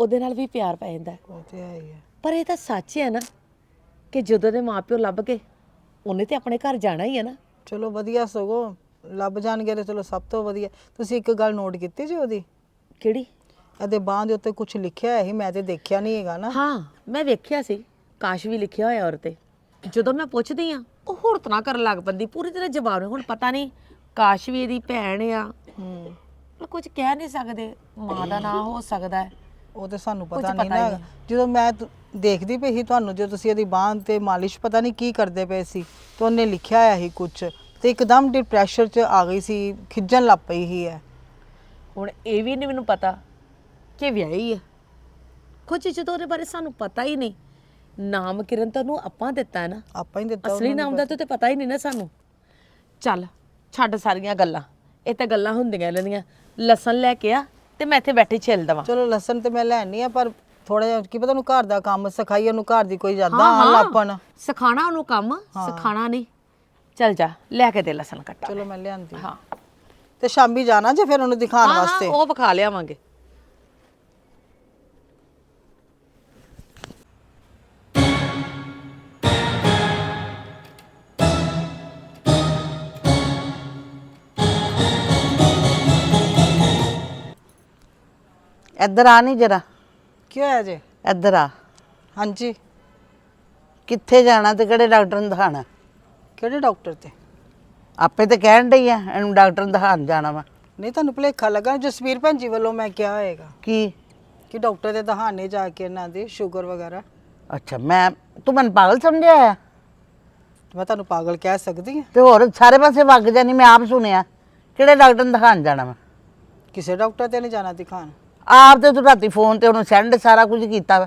ਉਹਦੇ ਨਾਲ ਵੀ ਪਿਆਰ ਪੈ ਜਾਂਦਾ। ਹੈ। ਉਹ ਤੇ ਹੈ ਹੀ ਹੈ ਪਰ ਇਹ ਤਾਂ ਸੱਚ ਹੈ ਨਾ ਕਿ ਜਦੋਂ ਦੇ ਮਾਪਿਓ ਲੱਭ ਕੇ ਉਹਨੇ ਤੇ ਆਪਣੇ ਘਰ ਜਾਣਾ ਹੀ ਹੈ ਨਾ। ਚਲੋ ਵਧੀਆ ਸਗੋ ਲੱਭ ਜਾਣਗੇ ਤੇ ਚਲੋ ਸਭ ਤੋਂ ਵਧੀਆ। ਤੁਸੀਂ ਇੱਕ ਗੱਲ ਨੋਟ ਕੀਤੀ ਜੀ ਉਹਦੀ? ਕਿਹੜੀ? ਇਹਦੇ ਬਾਂਹ ਦੇ ਉੱਤੇ ਕੁਝ ਲਿਖਿਆ ਹੈ ਹੀ ਮੈਂ ਤੇ ਦੇਖਿਆ ਨਹੀਂ ਹੈਗਾ ਨਾ। ਹਾਂ ਮੈਂ ਵੇਖਿਆ ਸੀ ਕਾਸ਼ ਵੀ ਲਿਖਿਆ ਹੋਇਆ ਔਰ ਤੇ। ਜਦੋਂ ਮੈਂ ਪੁੱਛਦੀ ਆ ਉਹ ਹੁਰਤਨਾ ਕਰਨ ਲੱਗ ਪੈਂਦੀ ਪੂਰੀ ਤਰ੍ਹਾਂ ਜਵਾਬ ਨਹੀਂ ਹੁਣ ਪਤਾ ਨਹੀਂ ਕਾਸ਼ ਵੀ ਇਹਦੀ ਭੈਣ ਆ। ਹੂੰ। ਪਰ ਕੁਝ ਕਹਿ ਨਹੀਂ ਸਕਦੇ ਮਾਂ ਦਾ ਨਾਂ ਹੋ ਸਕਦਾ ਹੈ। ਉਹ ਤੇ ਸਾਨੂੰ ਕੁਝ ਪਤਾ ਨਹੀਂ ਪਤਾ ਹੀ ਨਾ ਨਹੀਂ। ਜਦੋਂ ਮੈਂ ਤ- ਦੇਖਦੀ ਪਈ ਸੀ ਤੁਹਾਨੂੰ ਜਦੋਂ ਤੁਸੀਂ ਇਹਦੀ ਬਾਂਹ ਤੇ ਮਾਲਿਸ਼ ਪਤਾ ਨਹੀਂ ਕੀ ਕਰਦੇ ਪਏ ਸੀ ਤੇ ਉਹਨੇ ਲਿਖਿਆ ਹੋਇਆ ਸੀ ਕੁਝ ਤੇ ਇੱਕਦਮ ਡਿਪਰੈਸ਼ਨ ਚ ਆ ਗਈ ਸੀ ਖਿੱਜਣ ਲੱਗ ਪਈ ਹੀ ਹੈ। ਹੁਣ ਇਹ ਵੀ ਨਹੀਂ ਮੈਨੂੰ ਪਤਾ ਕਿ ਵਿਆਹੀ ਆ। ਕੁਝ ਜਦੋਂ ਉਹਦੇ ਬਾਰੇ ਸਾਨੂੰ ਪਤਾ ਹੀ ਨਹੀਂ। ਨਾਮ ਕਿਰਨ ਤਾਂ ਉਹਨੂੰ ਆਪਾਂ ਦਿੱਤਾ ਹੈ ਨਾ। ਆਪਾਂ ਹੀ ਦਿੱਤਾ ਅਸਲੀ ਨਾਮ ਦਾ ਤਾਂ ਤੇ ਪਤਾ ਹੀ ਨਹੀਂ ਨਾ ਸਾਨੂੰ। ਚੱਲ ਛੱਡ ਸਾਰੀਆਂ ਗੱਲਾਂ। ਇਹ ਤਾਂ ਗੱਲਾਂ ਹੁੰਦੀਆਂ ਰਹਿੰਦੀਆਂ ਲਸਣ ਲੈ ਕੇ ਆ ਤੇ ਮੈਂ ਇੱਥੇ ਬੈਠੀ ਛਿੱਲ ਦਵਾਂ। ਚਲੋ ਲਸਣ ਤੇ ਮੈਂ ਲੈਣੀ ਆ ਪਰ ਥੋੜਾ ਜਿਹਾ ਕੀ ਪਤਾ ਉਹਨੂੰ ਘਰ ਦਾ ਕੰਮ ਸਿਖਾਈ ਉਹਨੂੰ ਘਰ ਦੀ ਕੋਈ ਜ਼ਿਆਦਾ ਆਣ ਲੱਪਣ ਸਿਖਾਣਾ ਉਹਨੂੰ ਕੰਮ ਸਿਖਾਣਾ ਨਹੀਂ। ਚੱਲ ਜਾ ਲੈ ਕੇ ਦੇ ਲਸਣ ਕੱਟਾ। ਚਲੋ ਮੈਂ ਲਿਆਂਦੀ। ਹਾਂ। ਤੇ ਸ਼ਾਮੀ ਜਾਣਾ ਜੇ ਫਿਰ ਉਹਨੂੰ ਦਿਖਾਉਣ ਵਾਸਤੇ। ਉਹ ਵਿਖਾ ਲਿਆਵਾਂਗੇ। ਇੱਧਰ ਆ ਨਹੀਂ ਜਰਾ। ਕੀ ਹੋਇਆ ਜੇ? ਇੱਧਰ ਆ। ਹਾਂਜੀ। ਕਿੱਥੇ ਜਾਣਾ ਤੇ ਕਿਹੜੇ ਡਾਕਟਰ ਨੂੰ ਦਿਖਾਣਾ? ਕਿਹੜੇ ਡਾਕਟਰ ਤੇ? ਆਪੇ ਤੇ ਕਹਿਣ ਡਈ ਆ ਇਹਨੂੰ ਡਾਕਟਰ ਨੂੰ ਦਿਖਾਣ ਜਾਣਾ ਵਾ। ਨਹੀਂ ਤੁਹਾਨੂੰ ਭੁਲੇਖਾ ਲੱਗਾ ਜਸਵੀਰ ਭੈਣ ਜੀ ਵੱਲੋਂ ਮੈਂ ਕਿਹਾ ਹੋਏਗਾ ਕੀ? ਕਿ ਡਾਕਟਰ ਦੇ ਦਹਾਨੇ ਜਾ ਕੇ ਇਹਨਾਂ ਦੀ ਸ਼ੂਗਰ ਵਗੈਰਾ। ਅੱਛਾ ਮੈਂ ਤੂੰ ਮੈਨੂੰ ਪਾਗਲ ਸਮਝਿਆ ਆ? ਮੈਂ ਤੁਹਾਨੂੰ ਪਾਗਲ ਕਹਿ ਸਕਦੀ ਹਾਂ ਤੇ ਹੋਰ ਸਾਰੇ ਪਾਸੇ ਵਗ ਜਾਨੀ ਮੈਂ ਆਪ ਸੁਣਿਆ। ਕਿਹੜੇ ਡਾਕਟਰ ਨੂੰ ਦਿਖਾਣ ਜਾਣਾ ਵਾ? ਕਿਸੇ ਡਾਕਟਰ ਤੇ ਨਹੀਂ ਜਾਣਾ ਦਿਖਾਣ। ਆਪ ਤੇ ਤੂੰ ਰਾਤੀ ਫੋਨ ਤੇ ਉਹਨੂੰ ਸੈਂਡ ਸਾਰਾ ਕੁਝ ਕੀਤਾ ਵਾ।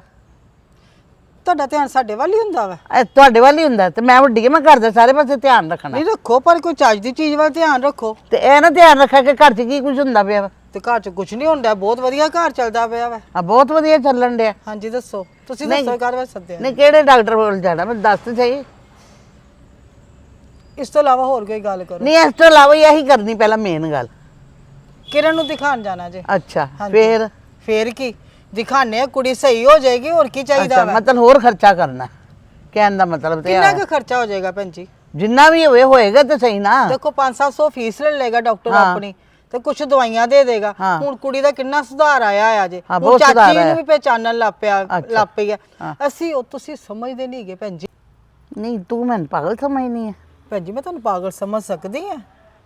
ਤੁਹਾਡਾ ਧਿਆਨ ਸਾਡੇ ਵੱਲ ਹੀ ਹੁੰਦਾ ਵਾ। ਇਹ ਤੁਹਾਡੇ ਵੱਲ ਹੀ ਹੁੰਦਾ ਤੇ ਮੈਂ ਵੱਡੀ ਆ, ਮੈਂ ਘਰ ਦੇ ਸਾਰੇ ਪਾਸੇ ਧਿਆਨ ਰੱਖਣਾ। ਨਹੀਂ ਰੱਖੋ ਪਰ ਕੋਈ ਚੱਜ ਦੀ ਚੀਜ਼ ਵੱਲ ਧਿਆਨ ਰੱਖੋ। ਤੇ ਇਹ ਨਾ ਧਿਆਨ ਰੱਖਿਆ ਕਿ ਘਰ 'ਚ ਕੀ ਕੁਝ ਹੁੰਦਾ ਪਿਆ ਵਾ। ਤੇ ਘਰ 'ਚ ਕੁਝ ਨਹੀਂ ਹੁੰਦਾ ਬਹੁਤ ਵਧੀਆ ਘਰ ਚੱਲਦਾ ਪਿਆ ਵਾ। ਆ ਬਹੁਤ ਵਧੀਆ ਚੱਲਣ ਡਿਆ। ਹਾਂਜੀ ਦੱਸੋ। ਤੁਸੀਂ ਨਹੀਂ। ਦੱਸੋ ਘਰ ਵਿੱਚ ਸੱਦਿਆ। ਨਹੀਂ ਕਿਹੜੇ ਡਾਕਟਰ ਕੋਲ ਜਾਣਾ? ਮੈਂ ਦੱਸ ਤੇ ਸਹੀ। ਇਸ ਤੋਂ ਇਲਾਵਾ ਹੋਰ ਕੋਈ ਗੱਲ ਕਰੋ। ਨਹੀਂ ਇਸ ਤੋਂ ਇਲਾਵਾ ਹੀ ਇਹੀ ਕਰਨੀ ਪਹਿਲਾਂ ਮੇਨ ਗੱਲ। ਕਿਰਨ ਨੂੰ ਦਿਖਾਣ ਜਾਣਾ ਜੇ। ਅੱਛਾ ਹਾਂਜੀ। ਫੇਰ? ਫੇਰ ਕੀ? ਦਿਖਾਣੇ ਆ ਕੁੜੀ ਸਹੀ ਹੋ ਜਾਏਗੀ ਹੋਰ ਕੀ ਚਾਹੀਦਾ ਅੱਛਾ ਵਾ? ਮਤਲਬ ਹੋਰ ਖਰਚਾ ਕਰਨਾ। ਕਹਿਣ ਦਾ ਮਤਲਬ ਤੇ ਕਿੰਨਾ ਆ। ਕੁ ਖਰਚਾ ਹੋ ਜਾਏਗਾ ਭੈਣ ਜੀ? ਜਿੰਨਾ ਵੀ ਹੋਵੇ ਹੋਏਗਾ ਤੇ ਸਹੀ ਨਾ। ਦੇਖੋ 5-700 ਫੀਸ ਲੈ ਲੇਗਾ ਡਾਕਟਰ ਹਾਂ। ਆਪਣੀ ਤੇ ਕੁਝ ਦਵਾਈਆਂ ਦੇ ਦੇਗਾ। ਹਾਂ। ਹੁਣ ਕੁੜੀ ਦਾ ਕਿੰਨਾ ਸੁਧਾਰ ਆਇਆ ਆ ਜੇ। ਹਾਂ, ਹੁਣ ਬਹੁਤ ਸੁਧਾਰ ਚਾਚੀ ਆਇਆ। ਨੂੰ ਵੀ ਪਹਿਚਾਨਣ ਲੱਗ ਪਿਆ ਅੱਛਾ। ਲੱਗ ਪਈ ਆ। ਹਾਂ। ਅਸੀਂ ਉਹ ਤੁਸੀਂ ਸਮਝਦੇ ਨਹੀਂ ਹੈਗੇ ਭੈਣ ਜੀ। ਨਹੀਂ ਤੂੰ ਮੈਨੂੰ ਪਾਗਲ ਸਮਝਨੀ ਹੈ ਭੈਣ ਜੀ ਮੈਂ ਤੁਹਾਨੂੰ ਪਾਗਲ ਸਮਝ ਸਕਦੀ ਆ।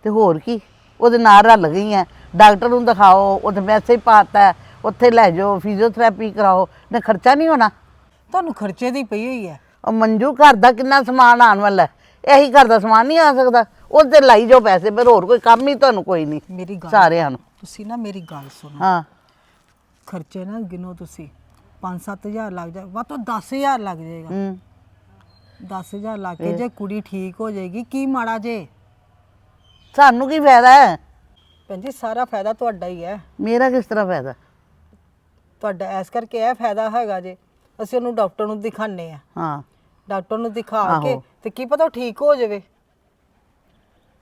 ਤੇ ਹੋਰ ਕੀ? ਉਹਦੇ ਨਾਲ ਰਲ ਗਈ ਹੈ ਡਾਕਟਰ ਨੂੰ ਦਿਖਾਓ ਮੈਸੇਜ ਪਾਤਾ ਹੈ, ਉੱਥੇ ਲੈ ਜਾਓ ਫਿਜ਼ੀਓਥੈਰੇਪੀ ਕਰਾਓ ਨਾ ਖਰਚਾ ਨਹੀਂ ਹੋਣਾ? ਤੁਹਾਨੂੰ ਖਰਚੇ ਦੀ ਪਈ ਹੋਈ ਹੈ। ਉਹ ਮੰਜੂ ਘਰ ਦਾ ਕਿੰਨਾ ਸਮਾਨ ਆਉਣ ਵਾਲਾ ਹੈ? ਇਹੀ ਘਰ ਦਾ ਸਮਾਨ ਨਹੀਂ ਆ ਸਕਦਾ। ਉਹਦੇ ਲਾਈ ਜਾਓ ਪੈਸੇ ਪਰ ਹੋਰ ਕੋਈ ਕੰਮ ਹੀ ਤੁਹਾਨੂੰ ਕੋਈ ਨਹੀਂ ਮੇਰੀ ਗੱਲ ਸਾਰਿਆਂ ਨੂੰ। ਤੁਸੀਂ ਨਾ ਮੇਰੀ ਗੱਲ ਸੁਣੋ। ਹਾਂ। ਖਰਚੇ ਨਾ ਗਿਣੋ ਤੁਸੀਂ। 5-7000 ਲੱਗ ਜਾ ਵਾ ਤਾਂ 10000 ਲੱਗ ਜਾਏਗਾ। ਹੂੰ। 10000 ਲੱਗ ਕੇ ਜੇ ਕੁੜੀ ਠੀਕ ਹੋ ਜਾਏਗੀ ਕੀ ਮਾੜਾ ਜੇ? ਸਾਨੂੰ ਕੀ ਫਾਇਦਾ ਹੈ? ਭੈਣ ਜੀ ਸਾਰਾ ਫਾਇਦਾ ਤੁਹਾਡਾ ਹੀ ਹੈ। ਮੇਰਾ ਕਿਸ ਤਰ੍ਹਾਂ ਫਾਇਦਾ? ਤੁਹਾਡਾ ਐਸ ਕਰਕੇ ਇਹ ਫਾਇਦਾ ਹੈਗਾ ਜੇ ਅਸੀਂ ਉਹਨੂੰ ਡਾਕਟਰ ਨੂੰ ਦਿਖਾਣੇ ਆ ਹਾਂ। ਡਾਕਟਰ ਨੂੰ ਦਿਖਾ ਆਹੋ। ਕੇ ਤੇ ਕੀ ਪਤਾ ਉਹ ਠੀਕ ਹੋ ਜਾਵੇ।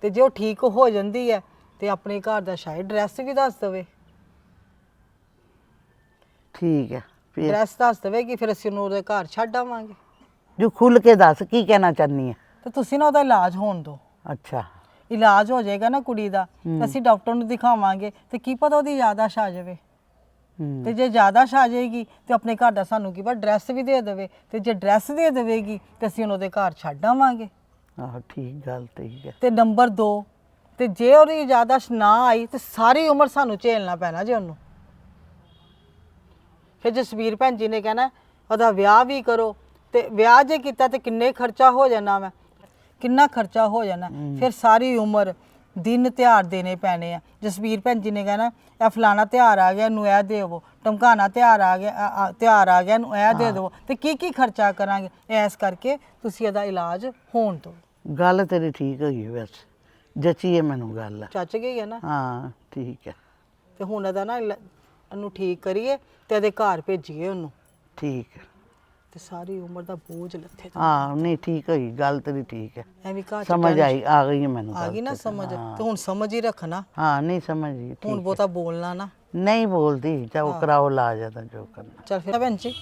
ਤੇ ਜੇ ਉਹ ਠੀਕ ਹੋ ਜਾਂਦੀ ਹੈ ਤੇ ਆਪਣੇ ਘਰ ਦਾ ਸ਼ਾਇਦ ਐਡਰੈਸ ਵੀ ਦੱਸ ਦੇਵੇ। ਠੀਕ ਹੈ ਫਿਰ? ਐਡਰੈਸ ਦੱਸ ਦੇਵੇਗੀ ਫਿਰ ਅਸੀਂ ਉਹਨੂੰ ਉਹਦੇ ਘਰ ਛੱਡ ਆਵਾਂਗੇ। ਜੋ ਖੁੱਲ ਕੇ ਦੱਸ ਕੀ ਕਹਿਣਾ ਚਾਹਨੀ ਹੈ? ਤੇ ਤੁਸੀਂ ਨਾ ਉਹਦਾ ਇਲਾਜ ਹੋਣ ਦਿਓ। ਅੱਛਾ। ਇਲਾਜ ਹੋ ਜਾਏਗਾ ਨਾ ਕੁੜੀ ਦਾ ਤੇ ਅਸੀਂ ਡਾਕਟਰ ਨੂੰ ਦਿਖਾਵਾਂਗੇ ਤੇ ਕੀ ਪਤਾ ਉਹਦੀ ਯਾਦਾਸ਼ ਆ ਜਾਵੇ। ਹੂੰ। ਤੇ ਜੇ ਯਾਦਾਸ਼ ਆ ਜਾਏਗੀ ਤੇ ਆਪਣੇ ਘਰ ਦਾ ਸਾਨੂੰ ਕੀ ਪਤਾ ਐਡਰੈਸ ਵੀ ਦੇ ਦੇਵੇ। ਤੇ ਜੇ ਐਡਰੈਸ ਦੇ ਦੇਵੇਗੀ ਤੇ ਅਸੀਂ ਉਹਨੂੰ ਉਹਦੇ ਘਰ ਛੱਡ ਆਵਾਂਗੇ। ਆਹ ਠੀਕ ਗੱਲ ਠੀਕ ਹੈ ਤੇ ਨੰਬਰ 2 ਤੇ ਜੇ ਉਹਦੀ ਯਾਦਾਸ਼ ਨਾ ਆਈ ਤੇ ਸਾਰੀ ਉਮਰ ਸਾਨੂੰ ਝੇਲਣਾ ਪੈਣਾ ਜੇ ਉਹਨੂੰ। ਫਿਰ ਜਸਵੀਰ ਭੈਣ ਜੀ ਨੇ ਕਹਿਣਾ ਉਹਦਾ ਵਿਆਹ ਵੀ ਕਰੋ ਤੇ ਵਿਆਹ ਜੇ ਕੀਤਾ ਤੇ ਕਿੰਨੇ ਖਰਚਾ ਹੋ ਜਾਣਾ ਵਾ। ਕਿੰਨਾ ਖਰਚਾ ਹੋ ਜਾਣਾ। ਫਿਰ ਸਾਰੀ ਉਮਰ ਦਿਨ ਤਿਉਹਾਰ ਦੇਣੇ ਪੈਣੇ ਆ। ਜਸਵੀਰ ਭੈਣ ਜੀ ਨੇ ਕਹਿਣਾ ਇਹ ਫਲਾਣਾ ਤਿਉਹਾਰ ਆ ਗਿਆ ਨੂੰ ਇਹ ਦੇਵੋ ਟਮਕਾਣਾ ਤਿਉਹਾਰ ਆ ਗਿਆ ਆ- ਆ- ਗਿਆ ਨੂੰ ਇਹ ਦੇ ਦਿਓ ਤੇ ਕੀ ਕੀ ਖਰਚਾ ਕਰਾਂਗੇ? ਐਸ ਕਰਕੇ ਤੁਸੀਂ ਇਹਦਾ ਇਲਾਜ ਹੋਣ ਦਿਓ। ਗੱਲ ਤੇਰੀ ਠੀਕ ਹੋਈ ਹੈ ਵੈਸੇ ਜਚੀ ਹੈ ਮੈਨੂੰ ਗੱਲ। ਚੱਚ ਗਈ ਹੈ ਨਾ। ਹਾਂ ਠੀਕ ਹੈ। ਤੇ ਹੁਣ ਇਹਦਾ ਨਾ ਇਹਨੂੰ ਠੀਕ ਕਰੀਏ ਤੇ ਇਹਦੇ ਘਰ ਭੇਜੀਏ ਉਹਨੂੰ। ਠੀਕ ਹੈ। ਤੇ ਸਾਰੀ ਉਮਰ ਦਾ ਬੋਝ ਲੱਥੇ ਤੋਂ ਹਾਂ ਨਹੀਂ ਠੀਕ ਹੋਈ ਗੱਲ ਤੇਰੀ ਠੀਕ ਹੈ। ਐਵੇਂ ਚ ਸਮਝ ਆਈ ਆ ਗਈ ਹੈ ਮੈਨੂੰ ਆ ਗਈ ਨਾ ਤੇਰੀ। ਸਮਝ। ਹਾਂ। ਤੇ ਹੁਣ ਸਮਝ ਹੀ ਰੱਖਣਾ। ਹਾਂ ਨਹੀਂ ਸਮਝ ਗਈ ਹੁਣ ਠੀਕ ਬਹੁਤਾ ਬੋਲਣਾ ਨਾ। ਨਹੀਂ ਬੋਲਦੀ ਚਾਹੋ ਕਰਾਓ ਇਲਾਜ ਇਹਦਾ ਜੋ ਕਰਨਾ। ਚਲ ਫਿਰ ਭੈਣ ਜੀ।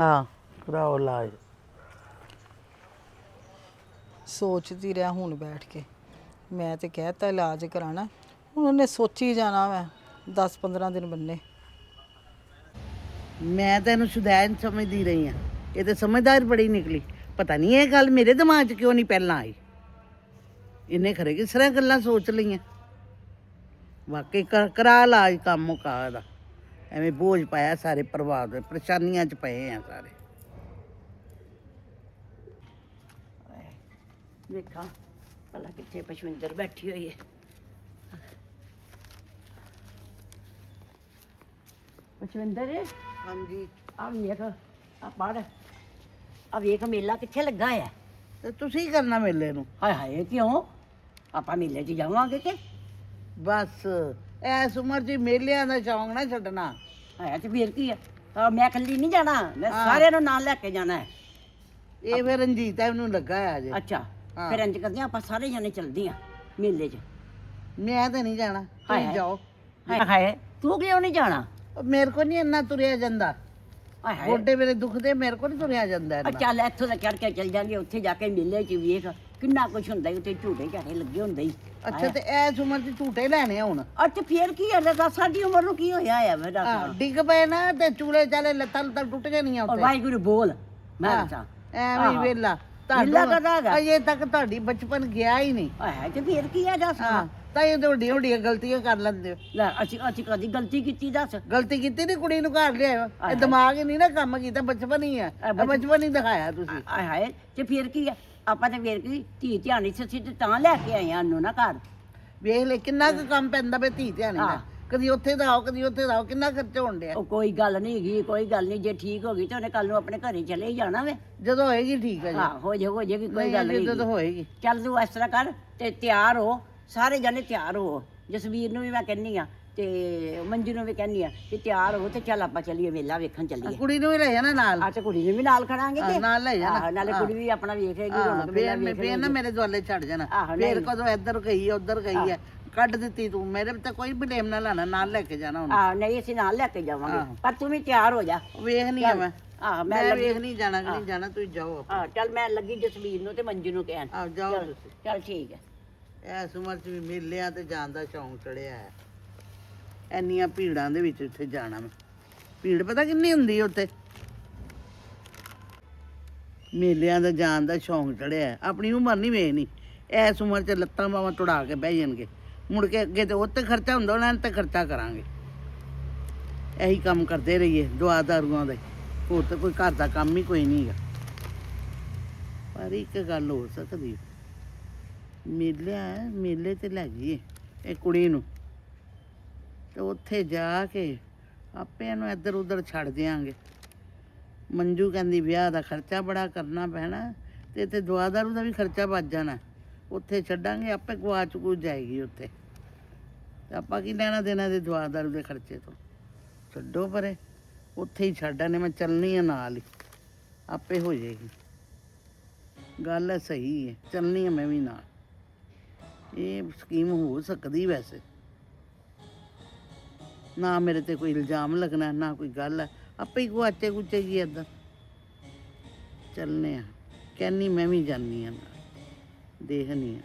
ਹਾਂ ਕਰਾਓ ਇਲਾਜ। ਸੋਚਦੀ ਰਿਹਾ ਹੁਣ ਬੈਠ ਕੇ। ਮੈਂ ਤੇ ਕਹਿਤਾ ਇਲਾਜ ਕਰਾਣਾ। ਹੁਣ ਉਹਨੇ ਸੋਚੀ ਜਾਣਾ ਮੈਂ 10 15 ਦਿਨ ਬੰਨੇ। ਮੈਂ ਤਾਂ ਇਹਨੂੰ ਸੁਧੈਨ ਸਮਝਦੀ ਰਹੀ ਹਾਂ। ਇਹ ਤੇ ਸਮਝਦਾਰ ਬੜੀ ਨਿਕਲੀ। ਪਤਾ ਨਹੀਂ ਇਹ ਗੱਲ ਮੇਰੇ ਦਿਮਾਗ 'ਚ ਕਿਉਂ ਨਹੀਂ ਪਹਿਲਾਂ ਆਈ? ਇਹਨੇ ਖਰੇ ਕਿਸ ਤਰ੍ਹਾਂ ਗੱਲਾਂ ਸੋਚ ਲਈਆਂ? ਵਾਕਈ ਕਰ- ਇਲਾਜ ਕੰਮ ਮੁਕਾ ਦਾ ਐਵੇਂ ਬੋਝ ਪਾਇਆ ਸਾਰੇ ਪਰਿਵਾਰ ਦੇ ਪਰੇਸ਼ਾਨੀਆਂ 'ਚ ਪਏ ਆ ਸਾਰੇ। ਵੇਖਾਂ ਭਲਾ ਕਿੱਥੇ ਪਸ਼ਵਿੰਦਰ ਬੈਠੀ ਹੋਈ ਹੈ ਪਸ਼ਵਿੰਦਰ? ਹਾਂਜੀ। ਆ ਵੇਖ ਆ ਪੜ। ਆ ਵੇਖ ਮੇਲਾ ਕਿੱਥੇ ਲੱਗਾ ਹੈ ਤੇ ਤੁਸੀਂ ਕਰਨਾ ਮੇਲੇ ਨੂੰ? ਹਾਏ ਹਾਏ ਕਿਉਂ? ਆਪਾਂ ਮੇਲੇ 'ਚ ਜਾਵਾਂਗੇ ਕਿ? ਬਸ ਐਸ ਉਮਰ 'ਚ ਮੇਲਿਆਂ ਦਾ ਸ਼ੌਂਕ ਨਾ ਛੱਡਣਾ। ਹੈ ਤੇ ਫੇਰ ਕੀ ਆ, ਮੈਂ ਇਕੱਲੀ ਨਹੀਂ ਜਾਣਾ ਮੈਂ ਸਾਰਿਆਂ ਨੂੰ ਨਾਲ ਲੈ ਕੇ ਜਾਣਾ। ਹੈ ਇਹ ਫਿਰ ਰਣਜੀਤ ਨੂੰ ਲੱਗਾ ਆ ਜੇ। ਅੱਛਾ ਹਾਂ। ਫਿਰ ਇੰਜ ਕਰਦੇ ਆਪਾਂ ਸਾਰੇ ਜਣੇ ਚੱਲਦੇ ਆ ਮੇਲੇ 'ਚ। ਮੈਂ ਤਾਂ ਨਹੀਂ ਜਾਣਾ ਤੁਸੀਂ ਜਾਓ। ਹਾਏ ਹਾਏ ਤੂੰ ਕਿਉਂ ਨਹੀਂ ਜਾਣਾ? ਮੇਰੇ ਕੋ ਨਹੀਂ ਇੰਨਾ ਤੁਰਿਆ ਜਾਂਦਾ। ਹਾਏ। ਗੋਡੇ ਮੇਰੇ ਦੁਖਦੇ ਮੇਰੇ ਕੋ ਨਹੀਂ ਤੁਰਿਆ ਜਾਂਦਾ ਆ ਇੰਨਾ। ਚੱਲ ਇੱਥੋਂ ਦਾ ਚੜ ਕੇ ਚੱਲ ਜਾਂਗੇ ਉੱਥੇ ਜਾ ਕੇ ਮੇਲੇ 'ਚ ਵੇਖ ਕਿੰਨਾ ਕੁਛ ਹੁੰਦਾ ਈ ਉੱਥੇ ਝੂਟੇ ਝਾਟੇ ਲੱਗੇ ਹੁੰਦੇ ਈ ਅੱਛਾ ਤੇ ਐਸ ਉਮਰ 'ਚ ਝੂਟੇ ਲੈਣੇ ਆ ਹੁਣ? ਅੱਛਾ ਫੇਰ ਕੀ ਹੈ ਦੱਸ ਸਾਡੀ ਉਮਰ ਨੂੰ ਕੀ ਹੋਇਆ ਆ ਮੇਰਾ ਹਾਂ, ਡਿੱਗ ਪਏ ਨਾ ਤੇ ਚੂਲੇ ਚਾਲੇ ਲੱਤਾਂ ਲੱਤਾਂ ਟੁੱਟ ਜਾਣੀਆਂ ਔਰ ਉੱਤੇ ਵਾਹਿਗੁਰੂ ਬੋਲ ਮੈਂ ਦੱਸਾਂ। ਐਵੇਂ ਹੀ ਵੇਲਾ। ਵਿਹਲਾ ਹੈਗਾ? ਅਜੇ ਤੱਕ ਤੁਹਾਡੀ ਬਚਪਨ ਗਿਆ ਹੀ ਨਹੀਂ। ਹਾਏ ਤੇ ਫੇਰ ਕੀ ਹੈ ਦੱਸ ਹਾਂ। ਤਾਂ ਇਹ ਤੇ ਵੱਡੀਆਂ ਵੱਡੀਆਂ ਗਲਤੀਆਂ ਕਰ ਲੈਂਦੇ ਹੋ। ਲੈ ਅਸੀਂ ਅਸੀਂ ਕਦੀ ਗਲਤੀ ਕੀਤੀ ਦੱਸ। ਗਲਤੀ ਕੀਤੀ ਨਹੀਂ ਕੁੜੀ ਨੂੰ ਘਰ ਲਿਆਇਓ। ਇਹ ਦਿਮਾਗ ਹੀ ਨਹੀਂ ਨਾ ਕੰਮ ਕੀਤਾ ਬਚਪਨ ਹੀ ਹੈ ਇਹ ਬਚਪਨ। ਹੀ ਦਿਖਾਇਆ ਤੁਸੀਂ। ਹਾਏ ਹਾਏ ਤੇ ਫੇਰ ਕੀ ਹੈ ਆਪਾਂ ਤੇ ਫੇਰ ਕੀ? ਧੀ ਧਿਆਨੀ ਸੱਸੀ ਤੇ ਤਾਂ ਲੈ ਕੇ ਆਏ ਆ ਨੂੰ ਨਾ ਘਰ। ਵੇਖ ਲੈ ਕਿੰਨਾ ਕੁ ਕੰਮ ਪੈਂਦਾ ਬੇ ਧੀ ਧਿਆਣੀ ਦਾ। ਹਾਂ। ਕਦੀ ਉੱਥੇ ਦਾ ਆਓ ਕਦੀ ਉੱਥੇ ਦਾ ਆਓ ਕਿੰਨਾ ਖਰਚਾ ਹੋਣ ਡਿਆ। ਉਹ ਕੋਈ ਗੱਲ ਨਹੀਂ ਹੈਗੀ ਕੋਈ ਗੱਲ ਨਹੀਂ ਜੇ ਠੀਕ ਹੋ ਗਈ ਤੇ ਉਹਨੇ ਕੱਲ ਨੂੰ ਆਪਣੇ ਘਰੇ ਚਲੇ ਹੀ ਜਾਣਾ ਵੇ। ਜਦੋਂ ਹੋਏਗੀ ਠੀਕ ਹੈ ਜੀ। ਹਾਂ ਹੋ ਜੇ ਹੋ ਜਾਏਗੀ ਕੋਈ ਗੱਲ ਨਹੀਂ ਨਹੀਂ ਜਦੋਂ ਹੋਏਗੀ। ਚੱਲ ਤੂੰ ਇਸ ਤਰ੍ਹਾਂ ਕਰ ਤੇ ਤਿਆਰ ਹੋ। ਸਾਰੇ ਜਣੇ ਤਿਆਰ ਹੋ। ਜਸਵੀਰ ਨੂੰ ਵੀ ਮੈਂ ਕਹਿੰਨੀ ਆ ਤੇ ਮੰਜੂ ਨੂੰ ਵੀ ਕਹਿੰਨੀ ਆ ਕਿ ਤਿਆਰ ਹੋ ਤੇ ਚੱਲ ਆਪਾਂ ਚੱਲੀਏ ਮੇਲਾ ਵੇਖਣ ਚੱਲੀਏ। ਕੁੜੀ ਨੂੰ ਵੀ ਲੈ ਜਾਣਾ ਨਾਲ? ਆ ਤੇ ਕੁੜੀ ਨੂੰ ਵੀ ਨਾਲ ਖੜਾਂਗੇ ਹਾਂ, ਤੇ? ਨਾਲ ਲੈ ਜਾਣਾ। ਆਹੋ, ਨਾਲੇ ਕੁੜੀ ਵੀ ਆਪਣਾ ਵੇਖੇਗੀ ਹਾਂ, ਰੌਣਕ ਮੇਲਾ ਫੇਰ ਮੈਂ ਫੇਰ ਨਾ ਮੇਰੇ ਦੁਆਲੇ ਛੱਡ ਜਾਣਾ। ਆਹੋ, ਫੇਰ। ਕਦੋਂ ਇੱਧਰ ਗਈ ਉੱਧਰ ਗਈ ਹੈ ਕੱਢ ਦਿੱਤੀ ਤੂੰ। ਮੇਰੇ ਤੇ ਕੋਈ ਬਲੇਮ ਨਾ ਲਾਣਾ ਨਾਲ ਲੈ ਕੇ ਜਾਣਾ ਹੁਣ ਆ ਨਹੀਂ ਅਸੀਂ ਨਾਲ ਲੈ ਕੇ ਜਾਵਾਂਗੇ। ਪਰ ਤੂੰ ਵੀ ਤਿਆਰ ਹੋ ਜਾ। ਵੇਖ ਨਹੀਂ ਆ ਮੈਂ। ਆਹ ਮੈਂ ਵੇਖ ਨਹੀਂ ਜਾਣਾ ਕਿ ਨਹੀਂ ਜਾਣਾ ਤੁਸੀਂ ਜਾਓ ਆ ਚੱਲ ਮੈਂ ਲੱਗੀ ਜਸਵੀਰ ਨੂੰ ਤੇ ਮੰਜੂ ਨੂੰ ਕਹਿਣ। ਆਓ ਜਾਓ ਚੱਲ ਠੀਕ ਹੈ। ਇਸ ਉਮਰ 'ਚ ਵੀ ਮੇਲਿਆਂ ਤੇ ਜਾਣ ਦਾ ਸ਼ੌਂਕ ਚੜਿਆ ਹੈ। ਇੰਨੀਆਂ ਭੀੜਾਂ ਦੇ ਵਿੱਚ ਉੱਥੇ ਜਾਣਾ ਮੈਂ। ਭੀੜ ਪਤਾ ਕਿੰਨੀ ਹੁੰਦੀ ਉੱਥੇ? ਮੇਲਿਆਂ ਦਾ ਜਾਣ ਦਾ ਸ਼ੌਂਕ ਚੜਿਆ ਆਪਣੀ ਉਮਰ ਨਹੀਂ ਵੇਖਣੀ। ਇਸ ਉਮਰ 'ਚ ਲੱਤਾਂ ਬਾਹਾਂ ਤੁੜਾ ਕੇ ਬਹਿ ਜਾਣਗੇ। ਮੁੜ ਕੇ ਅੱਗੇ ਤੇ ਉੱਤੇ ਖਰਚਾ ਹੁੰਦਾ, ਉਹਨਾਂ ਨੇ ਤੇ ਖਰਚਾ ਕਰਾਂਗੇ। ਇਹੀ ਕੰਮ ਕਰਦੇ ਰਹੀਏ ਦੁਆ ਦਾਰੂਆਂ ਦਾ। ਹੋਰ ਤਾਂ ਕੋਈ ਘਰ ਦਾ ਕੰਮ ਹੀ ਕੋਈ ਨਹੀਂ ਹੈਗਾ। ਪਰ ਇੱਕ ਗੱਲ ਹੋ ਸਕਦੀ ਮੇਲਾ ਮੇਲੇ ਤੇ ਲੈ ਜਾਈਏ ਇਹ ਕੁੜੀ ਨੂੰ। ਤੇ ਉੱਥੇ ਜਾ ਕੇ ਆਪੇ ਇਹਨੂੰ ਇੱਧਰ ਉੱਧਰ ਛੱਡ ਦਿਆਂਗੇ। ਮੰਜੂ ਕਹਿੰਦੀ, ਵਿਆਹ ਦਾ ਖਰਚਾ ਬੜਾ ਕਰਨਾ ਪੈਣਾ ਤੇ ਇੱਥੇ ਦਵਾਦਾਰੂ ਦਾ ਵੀ ਖਰਚਾ ਵੱਜ ਜਾਣਾ। ਉੱਥੇ ਛੱਡਾਂਗੇ, ਆਪੇ ਗਵਾਚ ਕੂ ਜਾਏਗੀ ਉੱਥੇ। ਤੇ ਆਪਾਂ ਕੀ ਲੈਣਾ ਦੇਣਾ ਦੇ ਦਵਾਦਾਰੂ ਦੇ ਖਰਚੇ ਤੋਂ? ਛੱਡੋ ਪਰੇ, ਉੱਥੇ ਹੀ ਛੱਡਾਂ ਨੇ ਮੈਂ ਚੱਲਣੀ ਆ ਨਾਲ ਹੀ। ਆਪੇ ਹੋ ਜਾਏਗੀ। ਗੱਲ ਸਹੀ ਹੈ ਚੱਲਣੀ ਆ ਮੈਂ ਵੀ ਨਾਲ। ਇਹ ਸਕੀਮ ਹੋ ਸਕਦੀ ਵੈਸੇ। ਨਾ ਮੇਰੇ ਤੇ ਕੋਈ ਇਲਜ਼ਾਮ ਲੱਗਣਾ, ਨਾ ਕੋਈ ਗੱਲ ਹੈ। ਆਪੇ ਹੀ ਗੁਆਚੇ ਗੁਚੇਗੀ ਏਦਾਂ। ਚੱਲਨੇ ਆ। ਕਹਿੰਨੀ ਮੈਂ ਵੀ ਜਾਨੀ ਆ ਨਾਲ। ਦੇਖਨੀ ਆ